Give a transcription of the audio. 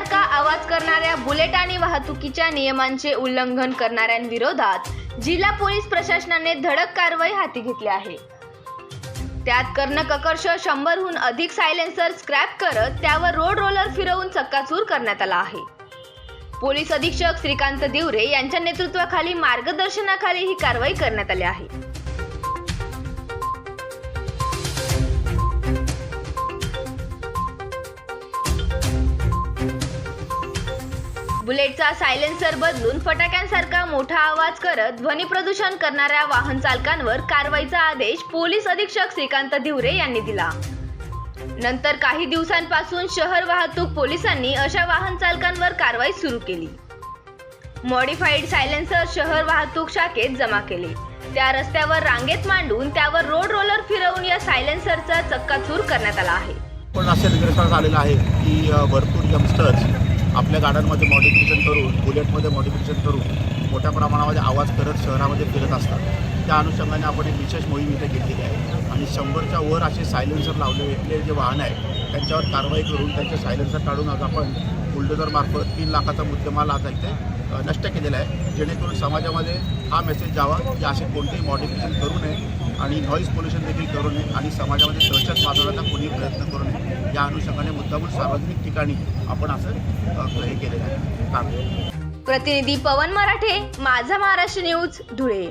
सारखा आवाज करणाऱ्या बुलेट आणि वाहतुकीच्या नियमांचे उल्लंघन करणाऱ्यांविरोधात जिल्हा पोलीस प्रशासनाने धडक कारवाई हाती घेतली आहे. त्यात कर्णककर्ष शंभरहून अधिक सायलेन्सर स्क्रॅप करत त्यावर रोड रोलर फिरवून चक्काचूर करण्यात आला आहे. पोलीस अधीक्षक श्रीकांत दिवरे यांच्या नेतृत्वाखाली मार्गदर्शनाखाली ही कारवाई करण्यात आली आहे. बुलेटचा सायलेन्सर बदलून फटाक्यांसारखा मोठा आवाज करत ध्वनी प्रदूषण करणाऱ्या वाहन चालकांवर कारवाईचा आदेश पोलीस अधीक्षक श्रीकांत धिवरे यांनी दिला. नंतर काही दिवसांपासून शहर वाहतूक पोलिसांनी अशा वाहन चालकांवर कारवाई सुरू केली. मॉडिफाईड सायलेन्सर शहर वाहतूक शाखेत जमा केले. त्या रस्त्यावर रांगेत मांडून त्यावर रोड रोलर फिरवून या सायलेन्सरचा चक्काचूर करण्यात आला आहे. पण असे निदर्शनास आलेलं आहे की भरपूर यंगस्टर्स आपल्या गाड्यांमध्ये मॉडिफिकेशन करून बुलेटमध्ये मॉडिफिकेशन करून मोठ्या प्रमाणामध्ये आवाज करत शहरामध्ये फिरत असतात. त्या अनुषंगाने आपण एक विशेष मोहीम इथे घेतलेली आहे. आणि शंभरच्या वर असे सायलेन्सर लावलेले जे वाहन आहे त्यांच्यावर कारवाई करून त्यांचे सायलेन्सर काढून आज आपण बुलडोझरमार्फत तीन लाखाचा मुद्देमाल आज इथे नष्ट केलेला आहे. जेणेकरून समाजामध्ये हा मेसेज जावा की असे कोणतेही मॉडिफिकेशन करू नये आणि नॉईज पोल्युशन देखील करू नये आणि समाजामध्ये दहशत वाढवण्याचा कोणीही प्रयत्न करू नये. त्या अनुषंगाने मुद्दामून सार्वजनिक ठिकाणी आपण असं हे केलेलं आहे. प्रतिनिधी पवन मराठे माझा महाराष्ट्र न्यूज धुळे.